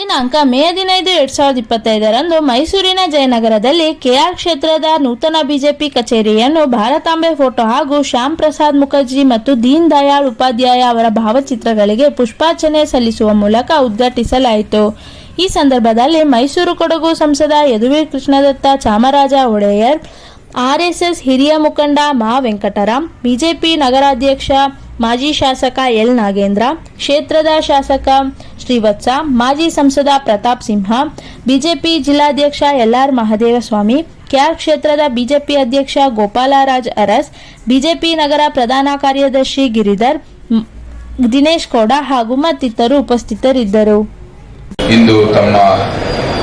ದಿನಾಂಕ ಮೇ ಹದಿನೈದು ಎರಡ್ ಸಾವಿರದ ಇಪ್ಪತ್ತೈದರಂದು ಮೈಸೂರಿನ ಜಯನಗರದಲ್ಲಿ ಕೆಆರ್ ಕ್ಷೇತ್ರದ ನೂತನ ಬಿಜೆಪಿ ಕಚೇರಿಯನ್ನು ಭಾರತಾಂಬೆ ಫೋಟೋ ಹಾಗೂ ಶ್ಯಾಮ್ ಪ್ರಸಾದ್ ಮುಖರ್ಜಿ ಮತ್ತು ದೀನ್ ದಯಾಳ್ ಉಪಾಧ್ಯಾಯ ಅವರ ಭಾವಚಿತ್ರಗಳಿಗೆ ಪುಷ್ಪಾರ್ಚನೆ ಸಲ್ಲಿಸುವ ಮೂಲಕ ಉದ್ಘಾಟಿಸಲಾಯಿತು. ಈ ಸಂದರ್ಭದಲ್ಲಿ ಮೈಸೂರು ಕೊಡಗು ಸಂಸದ ಯದುವೀರ್ ಕೃಷ್ಣದತ್ತ ಚಾಮರಾಜ ಒಡೆಯರ್ ಆರ್ಎಸ್ಎಸ್ ಹಿರಿಯ ಮುಖಂಡ ಮಾ ವೆಂಕಟರಾಮ್, ಬಿಜೆಪಿ ನಗರಾಧ್ಯಕ್ಷ ಮಾಜಿ ಶಾಸಕ ಎಲ್ ನಾಗೇಂದ್ರ, ಕ್ಷೇತ್ರದ ಶಾಸಕ ಶ್ರೀವತ್ಸ, ಮಾಜಿ ಸಂಸದ ಪ್ರತಾಪ್ ಸಿಂಹ, ಬಿಜೆಪಿ ಜಿಲ್ಲಾಧ್ಯಕ್ಷ ಎಲ್ ಆರ್ ಮಹದೇವಸ್ವಾಮಿ ಕ್ಯಾರ್ ಕ್ಷೇತ್ರದ ಬಿಜೆಪಿ ಅಧ್ಯಕ್ಷ ಗೋಪಾಲರಾಜ್ ಅರಸ್, ಬಿಜೆಪಿ ನಗರ ಪ್ರಧಾನ ಕಾರ್ಯದರ್ಶಿ ಗಿರಿಧರ್, ದಿನೇಶ್ ಗೌಡ ಹಾಗೂ ಮತ್ತಿತರರು ಉಪಸ್ಥಿತರಿದ್ದರು. ಇಂದು ತಮ್ಮ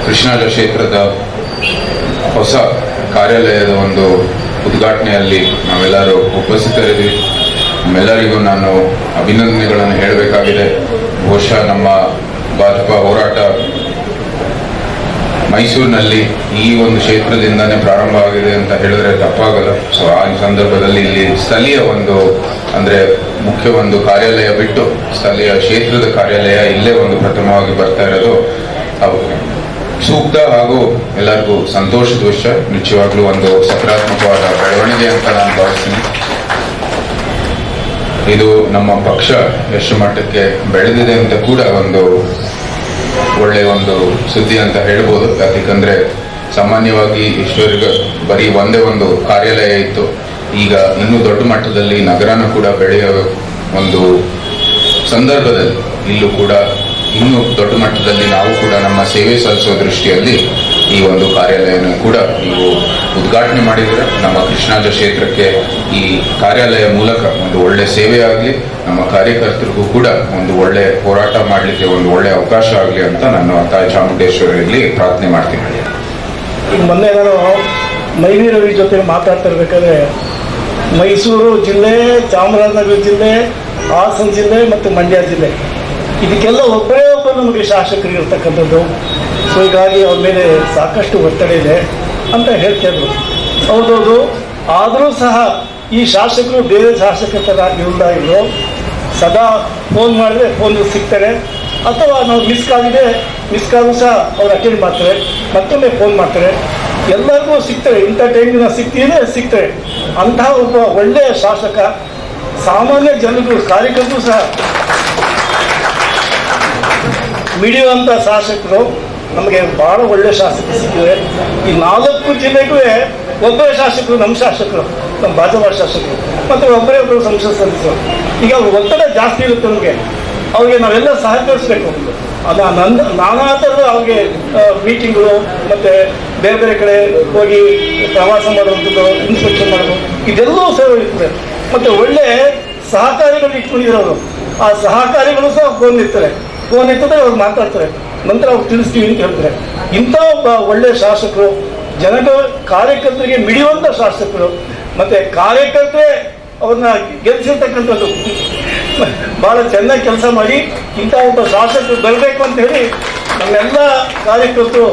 ಕೃಷ್ಣರಾಜ ಕ್ಷೇತ್ರದ ಹೊಸ ಕಾರ್ಯಾಲಯದ ಒಂದು ಉದ್ಘಾಟನೆಯಲ್ಲಿ ನಾವೆಲ್ಲರೂ ಉಪಸ್ಥಿತರಿದ್ದೀವಿ. ನಮ್ಮೆಲ್ಲರಿಗೂ ನಾನು ಅಭಿನಂದನೆಗಳನ್ನು ಹೇಳಬೇಕಾಗಿದೆ. ಬಹುಶಃ ನಮ್ಮ ಭಾಜಪ ಹೋರಾಟ ಮೈಸೂರಿನಲ್ಲಿ ಈ ಒಂದು ಕ್ಷೇತ್ರದಿಂದನೇ ಪ್ರಾರಂಭ ಆಗಿದೆ ಅಂತ ಹೇಳಿದ್ರೆ ತಪ್ಪಾಗಲ್ಲ. ಸೊ ಆ ಸಂದರ್ಭದಲ್ಲಿ ಇಲ್ಲಿ ಸ್ಥಳೀಯ ಒಂದು, ಅಂದ್ರೆ ಮುಖ್ಯ ಒಂದು ಕಾರ್ಯಾಲಯ ಬಿಟ್ಟು ಸ್ಥಳೀಯ ಕ್ಷೇತ್ರದ ಕಾರ್ಯಾಲಯ ಇಲ್ಲೇ ಒಂದು ಪ್ರಥಮವಾಗಿ ಬರ್ತಾ ಇರೋದು ಸೂಕ್ತ ಹಾಗೂ ಎಲ್ಲರಿಗೂ ಸಂತೋಷದ ವಿಷಯ. ನಿಜವಾಗ್ಲೂ ಒಂದು ಸಕಾರಾತ್ಮಕವಾದ ಬೆಳವಣಿಗೆ ಅಂತ ನಾನು ಭಾವಿಸ್ತೀನಿ. ಇದು ನಮ್ಮ ಪಕ್ಷ ಎಷ್ಟು ಮಟ್ಟಕ್ಕೆ ಬೆಳೆದಿದೆ ಅಂತ ಕೂಡ ಒಂದು ಒಳ್ಳೆಯ ಒಂದು ಸುದ್ದಿ ಅಂತ ಹೇಳ್ಬೋದು. ಯಾಕಂದ್ರೆ ಸಾಮಾನ್ಯವಾಗಿ ಈಶ್ವರಿಗೆ ಬರೀ ಒಂದೇ ಒಂದು ಕಾರ್ಯಾಲಯ ಇತ್ತು. ಈಗ ಇನ್ನೂ ದೊಡ್ಡ ಮಟ್ಟದಲ್ಲಿ ನಗರನ ಕೂಡ ಬೆಳೆಯೋ ಒಂದು ಸಂದರ್ಭದಲ್ಲಿ ಇಲ್ಲೂ ಕೂಡ ಇನ್ನೂ ದೊಡ್ಡ ಮಟ್ಟದಲ್ಲಿ ನಾವು ಕೂಡ ನಮ್ಮ ಸೇವೆ ಸಲ್ಲಿಸುವ ದೃಷ್ಟಿಯಲ್ಲಿ ಈ ಒಂದು ಕಾರ್ಯಾಲಯನ ಕೂಡ ನೀವು ಉದ್ಘಾಟನೆ ಮಾಡಿದರೆ ನಮ್ಮ ಕೃಷ್ಣಾಜ ಕ್ಷೇತ್ರಕ್ಕೆ ಈ ಕಾರ್ಯಾಲಯ ಮೂಲಕ ಒಂದು ಒಳ್ಳೆ ಸೇವೆ ಆಗಲಿ, ನಮ್ಮ ಕಾರ್ಯಕರ್ತರಿಗೂ ಕೂಡ ಒಂದು ಒಳ್ಳೆ ಹೋರಾಟ ಮಾಡಲಿಕ್ಕೆ ಒಂದು ಒಳ್ಳೆ ಅವಕಾಶ ಆಗಲಿ ಅಂತ ನಾನು ತಾಯಿ ಚಾಮುಂಡೇಶ್ವರಿಯಲ್ಲಿ ಪ್ರಾರ್ಥನೆ ಮಾಡ್ತೀನಿ. ಈಗ ಮೊನ್ನೆ ನಾನು ಮೈವಿ ರವಿ ಜೊತೆ ಮಾತಾಡ್ತಾ ಇರಬೇಕಾದ್ರೆ, ಮೈಸೂರು ಜಿಲ್ಲೆ, ಚಾಮರಾಜನಗರ ಜಿಲ್ಲೆ, ಹಾಸನ ಜಿಲ್ಲೆ ಮತ್ತು ಮಂಡ್ಯ ಜಿಲ್ಲೆ. ಇದಕ್ಕೆಲ್ಲ ಒಬ್ಬರೇ ಒಬ್ಬ ನಮಗೆ ಶಾಸಕರು ಇರ್ತಕ್ಕಂಥದ್ದು. ಸೊ ಹೀಗಾಗಿ ಅವ್ರ ಮೇಲೆ ಸಾಕಷ್ಟು ಒತ್ತಡ ಇದೆ. ಅಂತ ಹೇಳ್ತಾ ಇದ್ರು. ಹೌದೌದು ಆದರೂ ಸಹ ಈ ಶಾಸಕರು ಬೇರೆ ಶಾಸಕರ ಥರ ಇದ್ರು. ಸದಾ ಫೋನ್ ಮಾಡಿದ್ರೆ ಫೋನ್ ಸಿಗ್ತಾರೆ. ಅಥವಾ ನಾವು ಮಿಸ್ ಆಗಿದೆ ಮಿಸ್ ಕಾಲು ಸಹ ಅವ್ರು ಅಟೆಂಡ್ ಮಾಡ್ತಾರೆ. ಮತ್ತೊಮ್ಮೆ ಫೋನ್ ಮಾಡ್ತಾರೆ. ಎಲ್ಲರಿಗೂ ಸಿಗ್ತಾರೆ ಇಂಥ ಟೈಮಿನ ಸಿಗ್ತಿದೆ. ಸಿಗ್ತಾರೆ ಅಂತಹ ಒಬ್ಬ ಒಳ್ಳೆಯ ಶಾಸಕ, ಸಾಮಾನ್ಯ ಜನರು, ಕಾರ್ಯಕರ್ತರು ಸಹ. ಮಿಡಿಯುವಂಥ ಶಾಸಕರು. ನಮಗೆ ಭಾಳ ಒಳ್ಳೆ ಶಾಸಕರು ಸಿಕ್ಕಿದೆ ಈ ನಾಲ್ಕು ಜಿಲ್ಲೆಗೂ ಒಬ್ಬರೇ ಶಾಸಕರು, ನಮ್ಮ ಶಾಸಕರು, ನಮ್ಮ ಭಾಜಪಾ ಶಾಸಕರು, ಮತ್ತು ಒಬ್ಬರೇ ಒಬ್ಬರು ಸಂಸತ್ ಸದಸ್ಯರು. ಈಗ ಅವ್ರ ಒತ್ತಡ ಜಾಸ್ತಿ ಇರುತ್ತೆ ನಮಗೆ. ಅವ್ರಿಗೆ ನಾವೆಲ್ಲ ಸಹಕರಿಸಬೇಕು ಅದು ನಂದು ನಾನಾ ಥರದ ಅವ್ರಿಗೆ ಮೀಟಿಂಗ್ಗಳು ಮತ್ತು ಬೇರೆ ಬೇರೆ ಕಡೆ ಹೋಗಿ ಪ್ರವಾಸ ಮಾಡುವಂಥದ್ದು ಇನ್ಸ್ಪೆಕ್ಷನ್ ಮಾಡೋದು ಇದೆಲ್ಲವೂ ಸೇವೆ ಇರ್ತದೆ. ಮತ್ತು ಒಳ್ಳೆ ಸಹಕಾರಿಗಳು ಇಟ್ಕೊಂಡಿರೋರು. ಆ ಸಹಕಾರಿಗಳು ಸಹ ಫೋನ್ ಇರ್ತಾರೆ ಫೋನ್ ಇರ್ತದೆ ಅವ್ರು ಮಾತಾಡ್ತಾರೆ. ನಂತರ ಅವ್ರು ತಿಳಿಸ್ತೀವಿ ಅಂತ ಹೇಳ್ತಾರೆ. ಇಂಥ ಒಬ್ಬ ಒಳ್ಳೆಯ ಶಾಸಕರು, ಜನಕ ಕಾರ್ಯಕರ್ತರಿಗೆ ಮಿಡಿಯುವಂಥ ಶಾಸಕರು, ಮತ್ತು ಕಾರ್ಯಕರ್ತರೇ ಅವ್ರನ್ನ ಗೆಲ್ಲಿಸಿರ್ತಕ್ಕಂಥದ್ದು ಭಾಳ ಚೆನ್ನಾಗಿ ಕೆಲಸ ಮಾಡಿ ಇಂಥ ಒಬ್ಬ ಶಾಸಕರು ಬರಬೇಕು ಅಂತ ಹೇಳಿ ನಮ್ಮೆಲ್ಲ ಕಾರ್ಯಕರ್ತರು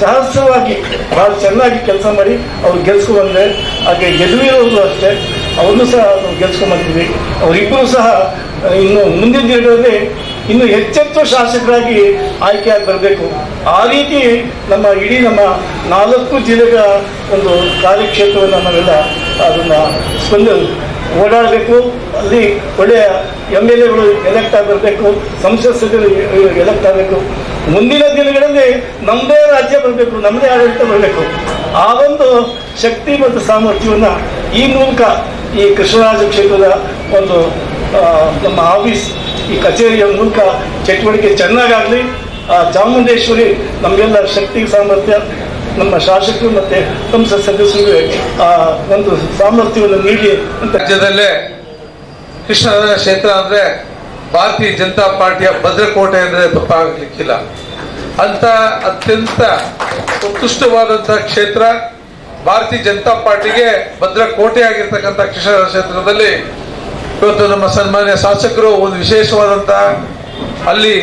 ಸಹಸ್ರವಾಗಿ ಭಾಳ ಚೆನ್ನಾಗಿ ಕೆಲಸ ಮಾಡಿ ಅವ್ರು ಗೆಲ್ಸ್ಕೊಂಡ್ಬಂದ್ರೆ ಹಾಗೆ ಗೆಲುವಿರೋರು ಅಷ್ಟೇ, ಅವ್ರನ್ನೂ ಸಹ ಗೆಲ್ಸ್ಕೊಂಡ್ಬಂದಿದ್ವಿ ಅವರಿಬ್ಬರು ಸಹ ಇನ್ನು ಮುಂದಿನ ದಿನಗಳಲ್ಲಿ ಇನ್ನು ಹೆಚ್ಚೆಚ್ಚು ಶಾಸಕರಾಗಿ ಆಯ್ಕೆಯಾಗಿ ಬರಬೇಕು ಆ ರೀತಿ ನಮ್ಮ ಇಡೀ ನಮ್ಮ ನಾಲ್ಕು ಜಿಲ್ಲೆಗಳ ಒಂದು ಕಾರ್ಯಕ್ಷೇತ್ರವನ್ನು ನಾವೆಲ್ಲ ಅದನ್ನು ಸ್ಪಂದ ಓಡಾಡಬೇಕು. ಅಲ್ಲಿ ಒಳ್ಳೆಯ ಎಂ ಎಲ್ ಎಗಳು ಎಲೆಕ್ಟ್ ಆಗಿ ಬರಬೇಕು ಸಂಸತ್ ಸದಸ್ಯರು ಎಲೆಕ್ಟ್ ಆಗಬೇಕು. ಮುಂದಿನ ದಿನಗಳಲ್ಲಿ ನಮ್ಮದೇ ರಾಜ್ಯ ಬರಬೇಕು ನಮ್ಮದೇ ಆಡಳಿತ ಬರಬೇಕು. ಆ ಒಂದು ಶಕ್ತಿ ಮತ್ತು ಸಾಮರ್ಥ್ಯವನ್ನು ಈ ಮೂಲಕ ಈ ಕೃಷ್ಣರಾಜ ಕ್ಷೇತ್ರದ ಒಂದು ನಮ್ಮ ಆಫೀಸ್ ಈ ಕಚೇರಿಯ ಮೂಲಕ ಚಟುವಟಿಕೆ ಚೆನ್ನಾಗಾಗಲಿ, ಆ ಚಾಮುಂಡೇಶ್ವರಿ ನಮಗೆಲ್ಲ ಶಕ್ತಿ, ಸಾಮರ್ಥ್ಯ, ನಮ್ಮ ಶಾಸಕರು ಮತ್ತು ಸಂಸತ್ ಸದಸ್ಯರಿಗೆ ಆ ಒಂದು ಸಾಮರ್ಥ್ಯವನ್ನು ನೀಡಿ ಅಂತ ರಾಜ್ಯದಲ್ಲೇ ಕೃಷ್ಣರಾಜ ಕ್ಷೇತ್ರ ಅಂದ್ರೆ ಭಾರತೀಯ ಜನತಾ ಪಾರ್ಟಿಯ ಭದ್ರಕೋಟೆ ಅಂದ್ರೆ ತಪ್ಪಾಗಲಿಕ್ಕಿಲ್ಲ ಅಂತ ಅತ್ಯಂತ ಉತ್ಕೃಷ್ಟವಾದಂತಹ ಕ್ಷೇತ್ರ ಭಾರತೀಯ ಜನತಾ ಪಾರ್ಟಿಗೆ ಭದ್ರಕೋಟೆ ಆಗಿರ್ತಕ್ಕಂಥ ಕೃಷ್ಣರಾಜ ಕ್ಷೇತ್ರದಲ್ಲಿ ಇವತ್ತು ನಮ್ಮ ಸನ್ಮಾನ್ಯ ಶಾಸಕರು ಒಂದು ವಿಶೇಷವಾದಂತಹ ಅಲ್ಲಿ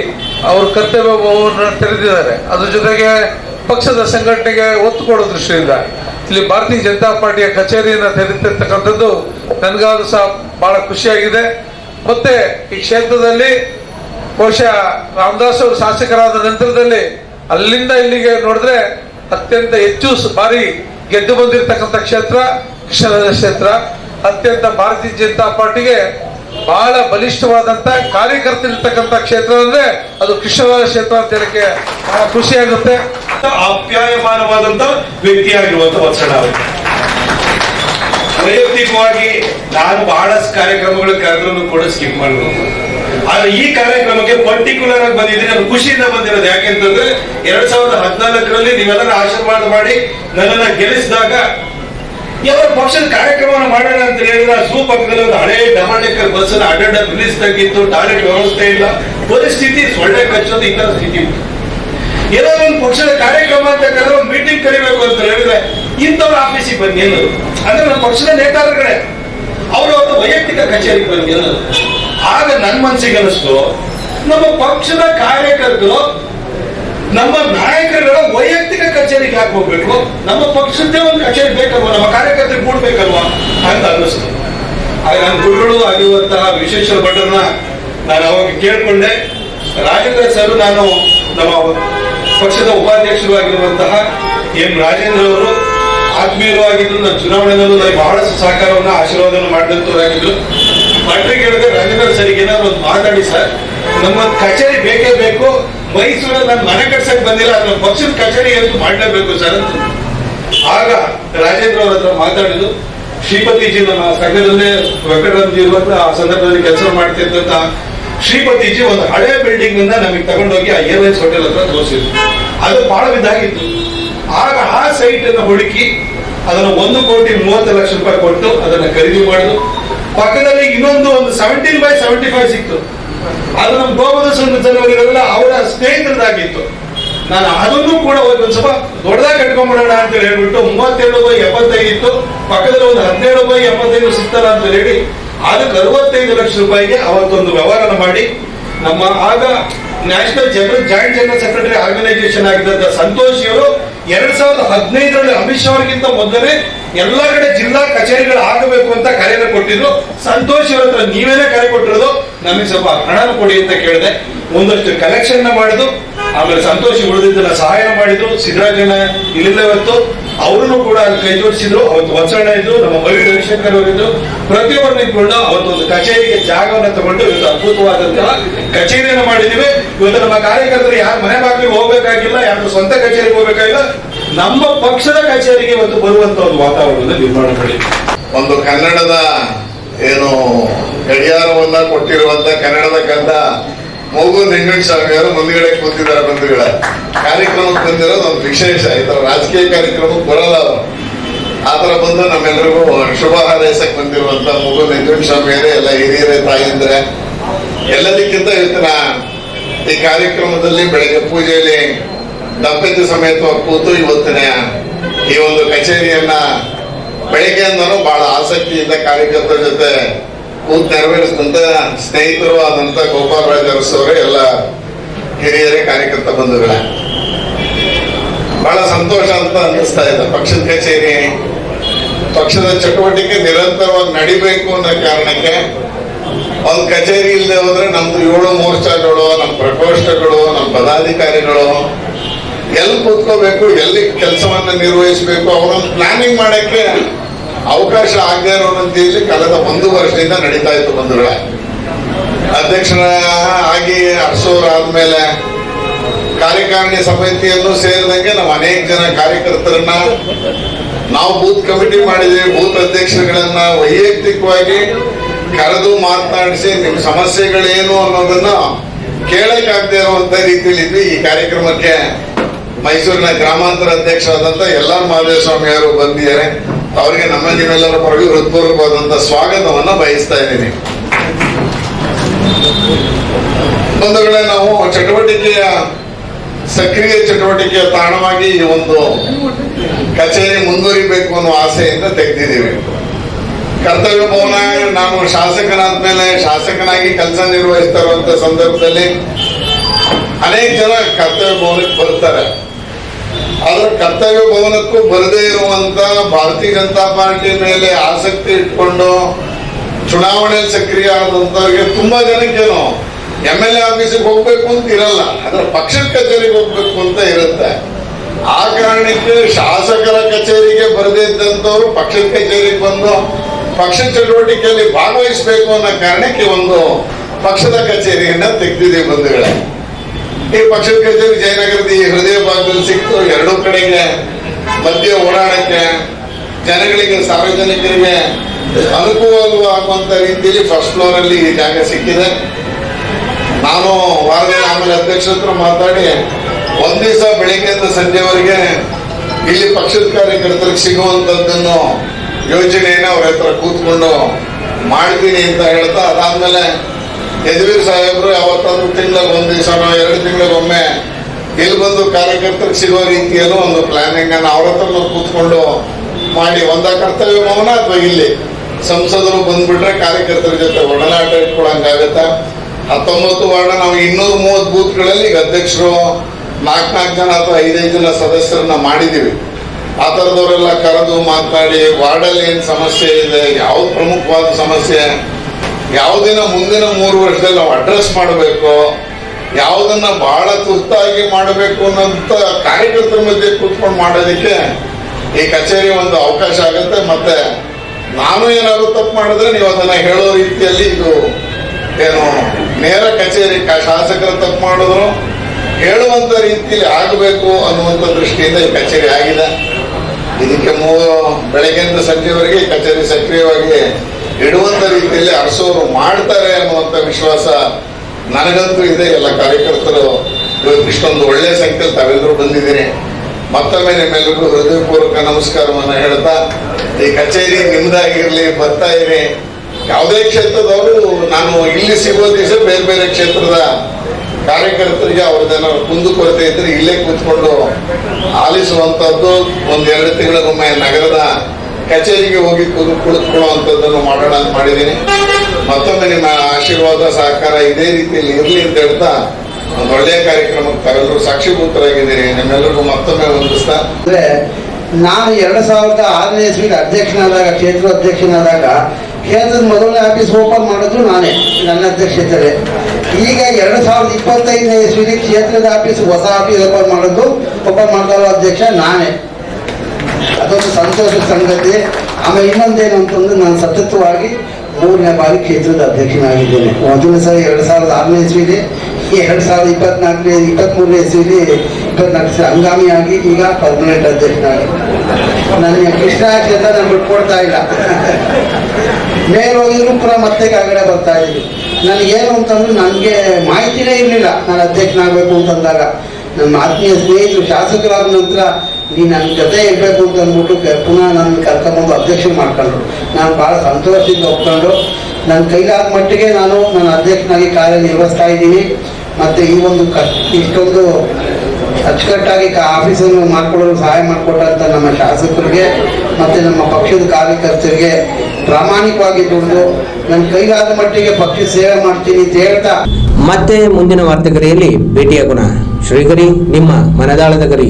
ಅವ್ರ ಕರ್ತವ್ಯವನ್ನು ತೆರೆದಿದ್ದಾರೆ. ಅದ್ರ ಜೊತೆಗೆ ಪಕ್ಷದ ಸಂಘಟನೆಗೆ ಒತ್ತು ಕೊಡೋ ದೃಷ್ಟಿಯಿಂದ ಇಲ್ಲಿ ಭಾರತೀಯ ಜನತಾ ಪಾರ್ಟಿಯ ಕಚೇರಿಯನ್ನು ತೆರೆದಿರ್ತಕ್ಕಂಥದ್ದು ನನಗಾದ್ರೂ ಸಹ ಬಹಳ ಖುಷಿಯಾಗಿದೆ. ಮತ್ತೆ ಈ ಕ್ಷೇತ್ರದಲ್ಲಿ ಬಹುಶಃ ರಾಮದಾಸ್ ಅವರು ಶಾಸಕರಾದ ನಂತರದಲ್ಲಿ ಅಲ್ಲಿಂದ ಇಲ್ಲಿಗೆ ನೋಡಿದ್ರೆ ಅತ್ಯಂತ ಹೆಚ್ಚು ಬಾರಿ ಗೆದ್ದು ಬಂದಿರತಕ್ಕಂಥ ಕ್ಷೇತ್ರ ಕೃಷ್ಣರಾಜ ಕ್ಷೇತ್ರ. ಅತ್ಯಂತ ಭಾರತೀಯ ಜನತಾ ಪಾರ್ಟಿಗೆ ಬಹಳ ಬಲಿಷ್ಠವಾದಂತ ಕಾರ್ಯಕರ್ತರಿರ್ತಕ್ಕಂಥ ಕ್ಷೇತ್ರ ಅಂದ್ರೆ ಅದು ಕೃಷ್ಣರಾಜ ಕ್ಷೇತ್ರ ಅಂತ ಹೇಳಕ್ಕೆ ಬಹಳ ಖುಷಿಯಾಗುತ್ತೆ. ಆಪ್ಯಾಯಮಾನವಾದಂತ ವ್ಯಕ್ತಿಯಾಗಿರುವಂತ ವತ್ಸಣ ವೈಯಕ್ತಿಕವಾಗಿ ನಾನು ಬಹಳಷ್ಟು ಕಾರ್ಯಕ್ರಮಗಳು ಕರೆದ್ರು ಕೂಡ ಸ್ಕಿಪ್ ಮಾಡ್ಬೋದು. ಆದ್ರೆ ಈ ಕಾರ್ಯಕ್ರಮಕ್ಕೆ ಪರ್ಟಿಕ್ಯುಲರ್ ಆಗಿ ಬಂದಿದ್ದೀನಿ ನಾನು ಖುಷಿಯಿಂದ ಬಂದಿರೋದು. ಯಾಕೆಂತಂದ್ರೆ ಎರಡ್ ಸಾವಿರದ ಹದಿನಾಲ್ಕರಲ್ಲಿ ನೀವೆಲ್ಲರೂ ಆಶೀರ್ವಾದ ಮಾಡಿ ನನ್ನನ್ನ ಗೆಲ್ಲಿಸಿದಾಗ ಯಾವ ಪಕ್ಷದ ಕಾರ್ಯಕ್ರಮವನ್ನು ಮಾಡೋಣ ಅಂತ ಹೇಳಿದ್ರೆ ಝೂ ಪಕ್ಕದಲ್ಲಿ ಒಂದು ಹಳೆ ಡೆಕ್ಕರ್ ಬಸ್ ಅಡ್ಡ ರಿಲೀಸ್ ತೆಗಿತ್ತು ಟಾಯ್ಲೆಟ್ ವ್ಯವಸ್ಥೆ ಇಲ್ಲ. ಪರಿಸ್ಥಿತಿ ಸೊಳ್ಳೆ ಕಚ್ಚೋದು ಈ ತರ ಸ್ಥಿತಿ ಏನೋ ಒಂದು ಪಕ್ಷದ ಕಾರ್ಯಕ್ರಮ ಅಂತ ಕರೆದ್ರೆ ಒಂದು ಮೀಟಿಂಗ್ ಕರಿಬೇಕು ಅಂತ ಹೇಳಿದ್ರೆ ಇಂಥವ್ರ ಆಫೀಸಿಗೆ ಬನ್ನಿ ಅನ್ನೋದು ಅಂದ್ರೆ ನಮ್ಮ ಪಕ್ಷದ ನೇತಾರಗಳೇ ಅವರು ಒಂದು ವೈಯಕ್ತಿಕ ಕಚೇರಿಗೆ ಬನ್ನಿ ಅನ್ನೋದು ಆಗ ನನ್ನ ಮನಸ್ಸಿಗೆ ಅನಿಸ್ತು ನಮ್ಮ ಪಕ್ಷದ ಕಾರ್ಯಕರ್ತರು ನಮ್ಮ ನಾಯಕರುಗಳ ವೈಯಕ್ತಿಕ ಕಚೇರಿಗೆ ಯಾಕೆ ಹೋಗ್ಬೇಕು? ನಮ್ಮ ಪಕ್ಷದ್ದೇ ಒಂದು ಕಚೇರಿ ಬೇಕಲ್ವಾ? ನಮ್ಮ ಕಾರ್ಯಕರ್ತರು ಕೂಡ್ಬೇಕಲ್ವಾ? ಅಂತ ಅನ್ನಿಸ್ತು. ಆಗ ನನ್ನ ಗುರುಗಳು ಆಗಿರುವಂತಹ ವಿಶೇಷ ಭಟ್ರನ್ನ ನಾನು ಅವಾಗ ಕೇಳಿಕೊಂಡೆ. ರಾಜೇಂದ್ರ ಸರ್ ನಾನು ನಮ್ಮ ಪಕ್ಷದ ಉಪಾಧ್ಯಕ್ಷರು ಆಗಿರುವಂತಹ ಎಂ ರಾಜೇಂದ್ರ ಅವರು ಆತ್ಮೀಯರು ಆಗಿದ್ರು ನನ್ನ ಚುನಾವಣೆಯಲ್ಲೂ ನನಗೆ ಬಹಳಷ್ಟು ಸಹಕಾರವನ್ನು, ಆಶೀರ್ವಾದವನ್ನು ಮಾಡಿದಂತವರಾಗಿದ್ರು. ಭಟ್ರಿಗೆ ಹೇಳಿದ್ರೆ ರಾಜೇಂದ್ರ ಸರ್ ಏನಾದ್ರು ಒಂದು ಮಾತಾಡಿ ಸರ್. ನಮ್ಮ ಕಚೇರಿ ಬೇಕೇ ಬೇಕು. ಮೈಸೂರಲ್ಲಿ ನಾನು ಮನೆ ಕಟ್ಸಕ್ ಬಂದಿಲ್ಲ ಅದ್ರ ಪಕ್ಷದ ಕಚೇರಿ ಅಂತೂ ಮಾಡಲೇಬೇಕು ಸರ್ ಅಂತ. ಆಗ ರಾಜೇಂದ್ರ ಅವ್ರ ಹತ್ರ ಮಾತಾಡಿದ್ದು ಶ್ರೀಪತಿಜಿ ನಮ್ಮ ಸಂಘದಲ್ಲೇ ವೆಂಕಟರಾಮಜಿ ಇರುವಂತ ಆ ಸಂದರ್ಭದಲ್ಲಿ ಕೆಲಸ ಮಾಡ್ತಿದ್ದಂತ ಶ್ರೀಪತಿಜಿ ಒಂದು ಹಳೆ ಬಿಲ್ಡಿಂಗ್ ಇಂದ ನಮಗೆ ತಗೊಂಡೋಗಿ ಆ ಏರ್ಲೈನ್ಸ್ ಹೋಟೆಲ್ ಹತ್ರ ತೋರಿಸಿದ್ರು. ಅದು ಬಹಳ ಇದಾಗಿತ್ತು. ಆಗ ಆ ಸೈಟ್ ಅನ್ನು ಹುಡುಕಿ ಅದನ್ನು ಒಂದು ಕೋಟಿ ಮೂವತ್ತು ಲಕ್ಷ ರೂಪಾಯಿ ಕೊಟ್ಟು ಅದನ್ನ ಖರೀದಿ ಮಾಡಿದ್ರು. ಪಕ್ಕದಲ್ಲಿ ಇನ್ನೊಂದು ಒಂದು ಸೆವೆಂಟೀನ್ ಬೈ ಸೆವೆಂಟಿ ಫೈವ್ ಸಿಕ್ತು. ಅದು ನಮ್ಮ ಗೋಪದ ಸಂಘದಲ್ಲಿರೋದಿಲ್ಲ ಅವರ ಸ್ನೇಹಿತರದಾಗಿತ್ತು. ನಾನು ಅದನ್ನು ಕೂಡ ಒಂದು ಸ್ವಲ್ಪ ದೊಡ್ಡದಾಗಿ ಕಟ್ಕೊಂಡ್ಬಿಡೋಣ ಅಂತ ಹೇಳ್ಬಿಟ್ಟು ಮೂವತ್ತೇಳು ಬೈ ಎಪ್ಪತ್ತೈದು ಇತ್ತು. ಪಕ್ಕದಲ್ಲಿ ಒಂದು ಹದಿನೇಳು ಬೈ ಎಪ್ಪತ್ತೈದು ಸಿಗ್ತಲ್ಲ ಅಂತ ಹೇಳಿ ಅದಕ್ಕೆ ಅರವತ್ತೈದು ಲಕ್ಷ ರೂಪಾಯಿಗೆ ಅವತ್ತೊಂದು ವ್ಯವಹಾರ ಮಾಡಿ. ನಮ್ಮ ಆಗ national general joint general secretary organisation ಆಗಿದ್ದಂತ Santosh ಅವರು ಎರಡ್ ಸಾವಿರದ ಹದಿನೈದರಲ್ಲಿ ಅಮಿತ್ ಶಾ ಅವರಿಗಿಂತ ಮೊದಲೇ ಎಲ್ಲ ಕಡೆ ಜಿಲ್ಲಾ ಕಚೇರಿಗಳು ಆಗಬೇಕು ಅಂತ ಕರೆಯನ್ನು ಕೊಟ್ಟಿದ್ರು. ಸಂತೋಷ್ ಅವರ ಹತ್ರ ನೀವೇನೇ ಕರೆ ಕೊಟ್ಟಿರೋದು ನಮಗೆ ಸ್ವಲ್ಪ ಹಣ ಕೊಡಿ ಅಂತ ಕೇಳಿದೆ. ಒಂದಷ್ಟು ಕಲೆಕ್ಷನ್ ಮಾಡಿದ್ರು. ಆಮೇಲೆ ಸಂತೋಷ ಉಳಿದಿದ್ದನ್ನ ಸಹಾಯ ಮಾಡಿದ್ರು. ಸಿದ್ದರಾಜಣ್ಣ ಇಲ್ಲಿಂದ ಇವತ್ತು ಅವರನ್ನು ಕೂಡ ಕೈ ಜೋಡಿಸಿದ್ರು. ಅವತ್ತು ವತ್ಸಣ್ಣ ಇದ್ರು, ನಮ್ಮ ಮವಿ ರವಿಶಂಕರ್ ಅವರಿದ್ರು ಪ್ರತಿಯೊಬ್ಬರು ನಿಂತ್ಕೊಂಡು ಅವತ್ತೊಂದು ಕಚೇರಿಗೆ ಜಾಗವನ್ನು ತಗೊಂಡು ಇವತ್ತು ಅದ್ಭುತವಾದಂತಹ ಕಚೇರಿಯನ್ನು ಮಾಡಿದ್ದೀವಿ. ಇವತ್ತು ನಮ್ಮ ಕಾರ್ಯಕರ್ತರು ಯಾರು ಮನೆ ಬಾಗಿಲಿಗೆ ಹೋಗ್ಬೇಕಾಗಿಲ್ಲ, ಯಾರು ಸ್ವಂತ ಕಚೇರಿಗೆ ಹೋಗ್ಬೇಕಾಗಿಲ್ಲ, ನಮ್ಮ ಪಕ್ಷದ ಕಚೇರಿಗೆ ಇವತ್ತು ಬರುವಂತ ಒಂದು ವಾತಾವರಣವನ್ನು ನಿರ್ಮಾಣ ಮಾಡಿ ಒಂದು ಕನ್ನಡದ ಕೊಟ್ಟಿರುವಂತ ಕನ್ನಡದ ಕಂದ ಮೂಗು ಸ್ವಾಮಿ ಅವರು ಮುಂದ್ಗಡೆ ಕೂತಿದ್ದಾರೆ ಬಂಧುಗಳ. ಕಾರ್ಯಕ್ರಮಕ್ಕೆ ಬಂದಿರೋದು ಒಂದು ವಿಶೇಷ ತರ ರಾಜಕೀಯ ಕಾರ್ಯಕ್ರಮಕ್ಕೆ ಬರಲ್ಲ ಅವರು. ಆತರ ಬಂದು ನಮ್ಮೆಲ್ಲರಿಗೂ ಶುಭ ಹಾರೈಸಕ್ ಬಂದಿರುವಂತ ಮೂಗು ಸ್ವಾಮಿಯರೇ ಎಲ್ಲ ಹಿರಿಯರೇ, ತಾಯಿಂದ್ರೆ, ಎಲ್ಲದಕ್ಕಿಂತ ಇವತ್ತಿನ ಈ ಕಾರ್ಯಕ್ರಮದಲ್ಲಿ ಬೆಳಗ್ಗೆ ಪೂಜೆಯಲ್ಲಿ ದಂಪತಿ ಸಮೇತವಾಗಿ ಕೂತು ಇವತ್ತಿನ ಈ ಒಂದು ಕಚೇರಿಯನ್ನ ಬೆಳಿಗ್ಗೆಯಿಂದನೂ ಬಹಳ ಆಸಕ್ತಿಯಿಂದ ಕಾರ್ಯಕರ್ತರ ಜೊತೆ ಕೂತ್ ನೆರವೇರಿಸಿದಂತ ಸ್ನೇಹಿತರು ಆದಂತ ಗೋಪಾಲ್ ರಾಜ್ ಅರಸವರೇ, ಎಲ್ಲ ಹಿರಿಯರೇ, ಕಾರ್ಯಕರ್ತ ಬಂಧುಗಳೇ. ಬಹಳ ಸಂತೋಷ ಅಂತ ಅನ್ನಿಸ್ತಾ ಇದೆ. ಪಕ್ಷದ ಕಚೇರಿ, ಪಕ್ಷದ ಚಟುವಟಿಕೆ ನಿರಂತರವಾಗಿ ನಡಿಬೇಕು ಅನ್ನೋ ಕಾರಣಕ್ಕೆ ಒಂದು ಕಚೇರಿ ಇಲ್ಲದೆ ಹೋದ್ರೆ ನಮ್ದು ಏಳು ಮೋರ್ಚಾಗಳು ನಮ್ಮ ಪ್ರಕೋಷ್ಠಗಳು ನಮ್ಮ ಪದಾಧಿಕಾರಿಗಳು ಎಲ್ಲಿ ಕೂತ್ಕೋಬೇಕು, ಎಲ್ಲಿ ಕೆಲಸವನ್ನ ನಿರ್ವಹಿಸಬೇಕು ಅವರೊಂದು ಪ್ಲಾನಿಂಗ್ ಮಾಡಕ್ಕೆ ಅವಕಾಶ ಆಗದೆ ಇರೋದಂತ ಕಳೆದ ಒಂದು ವರ್ಷದಿಂದ ನಡೀತಾ ಇತ್ತು ಬಂಧುಗಳೇ. ಅಧ್ಯಕ್ಷರ ಆಗಿ ಆದ್ಮೇಲೆ ಕಾರ್ಯಕಾರಿಣಿ ಸಮಿತಿಯನ್ನು ಸೇರಿದಂಗೆ ನಾವು ಅನೇಕ ಜನ ಕಾರ್ಯಕರ್ತರನ್ನ ನಾವು ಬೂತ್ ಕಮಿಟಿ ಮಾಡಿದ್ವಿ ಬೂತ್ ಅಧ್ಯಕ್ಷರುಗಳನ್ನ ವೈಯಕ್ತಿಕವಾಗಿ ಕರೆದು ಮಾತನಾಡಿಸಿ ನಿಮ್ಮ ಸಮಸ್ಯೆಗಳೇನು ಅನ್ನೋದನ್ನ ಕೇಳಕ್ಕಾಗದೆ ಇರುವಂತ ರೀತಿಯಲ್ಲಿ ಈ ಕಾರ್ಯಕ್ರಮಕ್ಕೆ ಮೈಸೂರಿನ ಗ್ರಾಮಾಂತರ ಅಧ್ಯಕ್ಷರಾದಂತ ಎಲ್ ಆರ್ ಮಹದೇವ ಸ್ವಾಮಿ ಅವರು ಬಂದಿದ್ದಾರೆ. ಅವರಿಗೆ ನಮ್ಮ ನಿಮ್ಮೆಲ್ಲರ ಪರವಾಗಿ ಹೃತ್ಪೂರ್ವಕವಾದಂತ ಸ್ವಾಗತವನ್ನ ಬಯಸ್ತಾ ಇದ್ದೀನಿ. ಬಂಧುಗಳೇ, ನಾವು ಚಟುವಟಿಕೆಯ, ಸಕ್ರಿಯ ಚಟುವಟಿಕೆಯ ತಾಣವಾಗಿ ಈ ಒಂದು ಕಚೇರಿ ಮುಂದುವರಿಬೇಕು ಅನ್ನೋ ಆಸೆಯಿಂದ ತೆಗೆದಿದ್ದೀವಿ. ಕರ್ತವ್ಯ ಭವನ ನಾನು ಶಾಸಕನಾದ್ಮೇಲೆ ಶಾಸಕನಾಗಿ ಕೆಲಸ ನಿರ್ವಹಿಸ್ತಾ ಇರುವಂತ ಸಂದರ್ಭದಲ್ಲಿ ಅನೇಕ ಜನ ಕರ್ತವ್ಯ ಭವನಕ್ಕೆ ಬರ್ತಾರೆ ಆದ್ರೆ ಕರ್ತವ್ಯ ಭವನಕ್ಕೂ ಬರದೇ ಇರುವಂತ ಭಾರತೀಯ ಜನತಾ ಪಾರ್ಟಿ ಮೇಲೆ ಆಸಕ್ತಿ ಇಟ್ಕೊಂಡು ಚುನಾವಣೆ ಸಕ್ರಿಯ ಆದಂತವ್ರಿಗೆ ತುಂಬಾ ಜನಕ್ಕೇನು ಎಂ ಎಲ್ ಎ ಆಫೀಸಿಗೆ ಹೋಗ್ಬೇಕು ಅಂತ ಇರಲ್ಲ. ಅದರ ಪಕ್ಷದ ಕಚೇರಿಗೆ ಹೋಗ್ಬೇಕು ಅಂತ ಇರುತ್ತೆ. ಆ ಕಾರಣಕ್ಕೆ ಶಾಸಕರ ಕಚೇರಿಗೆ ಬರದೇ ಇದ್ದಂಥವ್ರು ಪಕ್ಷದ ಕಚೇರಿಗೆ ಬಂದು ಪಕ್ಷದ ಚಟುವಟಿಕೆಯಲ್ಲಿ ಭಾಗವಹಿಸಬೇಕು ಅನ್ನೋ ಕಾರಣಕ್ಕೆ ಒಂದು ಪಕ್ಷದ ಕಚೇರಿಯನ್ನ ತೆಗೆದಿದೆ ಬಂಧುಗಳೇ. ಈ ಪಕ್ಷದ ಕಚೇರಿ ಜಯನಗರದ ಈ ಹೃದಯ ಭಾಗದಲ್ಲಿ ಸಿಕ್ತು. ಎರಡೂ ಕಡೆಗೆ ಮಧ್ಯ ಓಡಾಡಕ್ಕೆ, ಜನಗಳಿಗೆ ಸಾರ್ವಜನಿಕರಿಗೆ ಅನುಕೂಲವಾಗುವಂತ ರೀತಿಯಲ್ಲಿ ಫಸ್ಟ್ ಫ್ಲೋರ್ ಅಲ್ಲಿ ಈ ಜಾಗ ಸಿಕ್ಕಿದೆ. ನಾನು ವಾರದಲ್ಲಿ ಆಮೇಲೆ ಅಧ್ಯಕ್ಷ ಹತ್ರ ಮಾತಾಡಿ, ಒಂದ್ ದಿವಸ ಬೆಳಿಗ್ಗೆಯಿಂದ ಸಂಜೆವರೆಗೆ ಇಲ್ಲಿ ಪಕ್ಷದ ಕಾರ್ಯಕರ್ತರಿಗೆ ಸಿಗುವಂತದ್ದನ್ನು ಯೋಜನೆಯನ್ನು ಅವ್ರ ಹತ್ರ ಕೂತ್ಕೊಂಡು ಮಾಡ್ತೀನಿ ಅಂತ ಹೇಳ್ತಾ ಅದಾದ್ಮೇಲೆ ಯದುವೀರ್ ಸಾಹೇಬ್ರು ಯಾವತ್ತಾದ್ರೂ ತಿಂಗಳಿಗೆ ಒಂದ್ ದಿವಸನೋ ಎರಡು ತಿಂಗಳಿಗೊಮ್ಮೆ ಇಲ್ಲಿ ಬಂದು ಕಾರ್ಯಕರ್ತರಿಗೆ ಸಿಗುವ ರೀತಿಯಲ್ಲೂ ಒಂದು ಪ್ಲಾನಿಂಗ್ ಅನ್ನು ಅವ್ರ ಹತ್ರ ಕೂತ್ಕೊಂಡು ಮಾಡಿ, ಒಂದ ಕರ್ತವ್ಯ ಭವನ ಅಥವಾ ಇಲ್ಲಿ? ಸಂಸದರು ಬಂದ್ಬಿಟ್ರೆ ಕಾರ್ಯಕರ್ತರ ಜೊತೆ ಒಡನಾಟ ಇಟ್ಕೊಳಂಗಾಗತ್ತೆ ಹತ್ತೊಂಬತ್ತು ವಾರ್ಡ ನಾವು ಇನ್ನೂರ ಮೂವತ್ತು ಬೂತ್ಗಳಲ್ಲಿ ಈಗ ಅಧ್ಯಕ್ಷರು ನಾಲ್ಕು ನಾಲ್ಕು ಜನ ಅಥವಾ ಐದೈದು ಜನ ಸದಸ್ಯರನ್ನ ಮಾಡಿದೀವಿ ಆ ಥರದವರೆಲ್ಲ ಕರೆದು ಮಾತನಾಡಿ, ವಾರ್ಡಲ್ಲಿ ಏನು ಸಮಸ್ಯೆ ಇದೆ, ಯಾವ್ದು ಪ್ರಮುಖವಾದ ಸಮಸ್ಯೆ? ಯಾವುದಿನ ಮುಂದಿನ ಮೂರು ವರ್ಷದಲ್ಲಿ ನಾವು ಅಡ್ರೆಸ್ ಮಾಡಬೇಕು, ಯಾವುದನ್ನ ಬಹಳ ತುರ್ತಾಗಿ ಮಾಡಬೇಕು ಅನ್ನೋಂಥ ಕಾರ್ಯಕರ್ತರ ಮಧ್ಯೆ ಕೂತ್ಕೊಂಡು ಮಾಡೋದಕ್ಕೆ ಈ ಕಚೇರಿ ಒಂದು ಅವಕಾಶ ಆಗುತ್ತೆ. ಮತ್ತೆ ನಾನು ಏನಾದ್ರು ತಪ್ಪು ಮಾಡಿದ್ರೆ ನೀವು ಅದನ್ನ ಹೇಳೋ ರೀತಿಯಲ್ಲಿ ಇದು ಏನು ನೇರ ಕಚೇರಿ ಶಾಸಕರು ತಪ್ಪು ಮಾಡಿದ್ರು. ಹೇಳುವಂತ ರೀತಿಯಲ್ಲಿ ಆಗಬೇಕು ಅನ್ನುವಂಥ ದೃಷ್ಟಿಯಿಂದ ಈ ಕಚೇರಿ ಆಗಿದೆ. ಇದಕ್ಕೆ ಮೂರು ಬೆಳಗ್ಗೆಯಿಂದ ಸಂಜೆವರೆಗೆ ಈ ಕಚೇರಿ ಸಕ್ರಿಯವಾಗಿ ಇಡುವಂತ ರೀತಿಯಲ್ಲಿ ಅರಸೋರು ಮಾಡ್ತಾರೆ ಅನ್ನುವಂಥ ವಿಶ್ವಾಸ ನನಗಂತೂ ಇದೆ. ಎಲ್ಲ ಕಾರ್ಯಕರ್ತರು ಇವತ್ತು ಇಷ್ಟೊಂದು ಒಳ್ಳೆ ಸಂಖ್ಯೆಯಲ್ಲಿ ತಾವೆಲ್ಲರೂ ಬಂದಿದ್ದೀನಿ ಮತ್ತೊಮ್ಮೆ ನಿಮ್ಮೆಲ್ಲರಿಗೂ ಹೃದಯಪೂರ್ವಕ ನಮಸ್ಕಾರವನ್ನು ಹೇಳ್ತಾ, ಈ ಕಚೇರಿ ನಿಮ್ದಾಗಿರ್ಲಿ, ಬರ್ತಾ ಇರಿ. ಯಾವುದೇ ಕ್ಷೇತ್ರದವರು, ನಾನು ಇಲ್ಲಿ ಸಿಗೋ ದಿವಸ ಬೇರೆ ಬೇರೆ ಕ್ಷೇತ್ರದ ಕಾರ್ಯಕರ್ತರಿಗೆ ಅವ್ರದ್ದೇನೋ ಕುಂದುಕೊರತೆ ಇದ್ರೆ ಇಲ್ಲೇ ಕೂತ್ಕೊಂಡು ಆಲಿಸುವಂತದ್ದು ಒಂದೆರಡು ತಿಂಗಳಿಗೊಮ್ಮೆ ನಗರದ ಕಚೇರಿಗೆ ಹೋಗಿ ಕೂತು ಕುಳಿತುಕೊಳ್ಳುವಂಥದ್ದನ್ನು ಮಾಡೋಣ ಅಂತ ಮಾಡಿದ್ದೀನಿ. ಮತ್ತೊಮ್ಮೆ ನಿಮ್ಮ ಆಶೀರ್ವಾದ, ಸಹಕಾರ ಇದೇ ರೀತಿಯಲ್ಲಿ ಇರಲಿ ಅಂತ ಹೇಳ್ತಾ ಒಂದು ಒಳ್ಳೆಯ ಕಾರ್ಯಕ್ರಮಕ್ಕೆ ತಾವೆಲ್ಲರೂ ಸಾಕ್ಷಿಭೂತರಾಗಿದ್ದೀರಿ. ನಿಮ್ಮೆಲ್ಲರಿಗೂ ಮತ್ತೊಮ್ಮೆ ವಂದಿಸ್ತಾ. ಅಂದ್ರೆ ನಾನು ಎರಡ್ ಸಾವಿರದ ಆರನೇ ಇಸ್ವಿಗೆ ಅಧ್ಯಕ್ಷನಾದಾಗ, ಕ್ಷೇತ್ರ ಅಧ್ಯಕ್ಷನಾದಾಗ ಕ್ಷೇತ್ರದ ಮೊದಲನೇ ಆಫೀಸ್ ಓಪನ್ ಮಾಡಿದ್ರು ನಾನೇ, ನನ್ನ ಅಧ್ಯಕ್ಷತೆ ಈಗ ಎರಡ್ ಸಾವಿರದ ಇಪ್ಪತ್ತೈದನೇ ಇಸ್ವಿಲಿ ಕ್ಷೇತ್ರದ ಆಫೀಸ್, ಹೊಸ ಆಫೀಸ್ ಓಪನ್ ಮಾಡಿದ್ದು ಓಪನ್ ಮಾಡಿದವ ಅಧ್ಯಕ್ಷ ನಾನೇ. ಅದೊಂದು ಸಂತೋಷದ ಸಂಗತಿ. ಆಮೇಲೆ ಇನ್ನೊಂದೇನು ಅಂತಂದ್ರೆ ನಾನು ಸತತವಾಗಿ ಮೂರನೇ ಬಾರಿ ಕ್ಷೇತ್ರದ ಅಧ್ಯಕ್ಷನಾಗಿದ್ದೇನೆ. ಮೊದಲನೇ ಸಲ ಎರಡು ಸಾವಿರದ ಆರನೇ ಇಸ್ವಿಲಿ ಎರಡು ಸಾವಿರದ ಇಪ್ಪತ್ನಾಲ್ಕನೇ, ಇಪ್ಪತ್ಮೂರನೇ ಇಸ್ವಿಲಿ ಇಪ್ಪತ್ನಾಲ್ಕು ಸಲ ಹಂಗಾಮಿಯಾಗಿ ಈಗ ಪರ್ಮನೆಂಟ್ ಅಧ್ಯಕ್ಷನಾಗಿ. ನನಗೆ ಕೃಷ್ಣ ಕ್ಷೇತ್ರ ನಾನು ಬಿಟ್ಕೊಡ್ತಾ ಇಲ್ಲ. ಮೇಲೆ ಹೋಗಿದ್ರು ಕೂಡ ಮತ್ತೆ ಕೆಳಗಡೆ ಬರ್ತಾ ಇದ್ದೀನಿ ನನಗೇನು ಅಂತಂದ್ರೆ ನನಗೆ ಮಾಹಿತಿನೇ ಇರಲಿಲ್ಲ. ನಾನು ಅಧ್ಯಕ್ಷನಾಗಬೇಕು ಅಂತಂದಾಗ. ನಮ್ಮ ಆತ್ಮೀಯ ಸ್ನೇಹಿತರು ಶಾಸಕರಾದ ನಂತರ ನೀ ನನ್ನ ಜೊತೆ ಇರಬೇಕು ಅಂತ ಅಂದ್ಬಿಟ್ಟು ಪುನಃ ನನ್ನ ಕರ್ಕೊಂಬಂದು ಅಧ್ಯಕ್ಷ ಮಾಡ್ಕೊಂಡ್ರು. ನಾನು ಭಾಳ ಸಂತೋಷದಿಂದ ಒಪ್ಕೊಂಡು ನನ್ನ ಕೈಲಾದ ಮಟ್ಟಿಗೆ ನಾನು ನನ್ನ ಅಧ್ಯಕ್ಷನಾಗಿ ಕಾರ್ಯನಿರ್ವಹಿಸ್ತಾ ಇದ್ದೀನಿ. ಮತ್ತು ಈ ಒಂದು ಕ ಇಷ್ಟೊಂದು ಅಚ್ಚುಕಟ್ಟಾಗಿ ಆಫೀಸನ್ನು ಮಾಡಿಕೊಡಲು ಸಹಾಯ ಮಾಡಿಕೊಟ್ಟಂಥ ನಮ್ಮ ಶಾಸಕರಿಗೆ ಮತ್ತು ನಮ್ಮ ಪಕ್ಷದ ಕಾರ್ಯಕರ್ತರಿಗೆ ಪ್ರಾಮಾಣಿಕವಾಗಿ ದುಡಿದು ನನ್ನ ಕೈಲಾದ ಮಟ್ಟಿಗೆ ಪಕ್ಷ ಸೇವೆ ಮಾಡ್ತೀನಿ ಅಂತ ಹೇಳ್ತಾ. ಮತ್ತೆ ಮುಂದಿನ ವಾರ್ತೆಗರಿಯಲ್ಲಿ ಭೇಟಿಯಾಗೋಣ. ಶ್ರೀಗರಿ ನಿಮ್ಮ ಮನದಾಳದ ಗರಿ.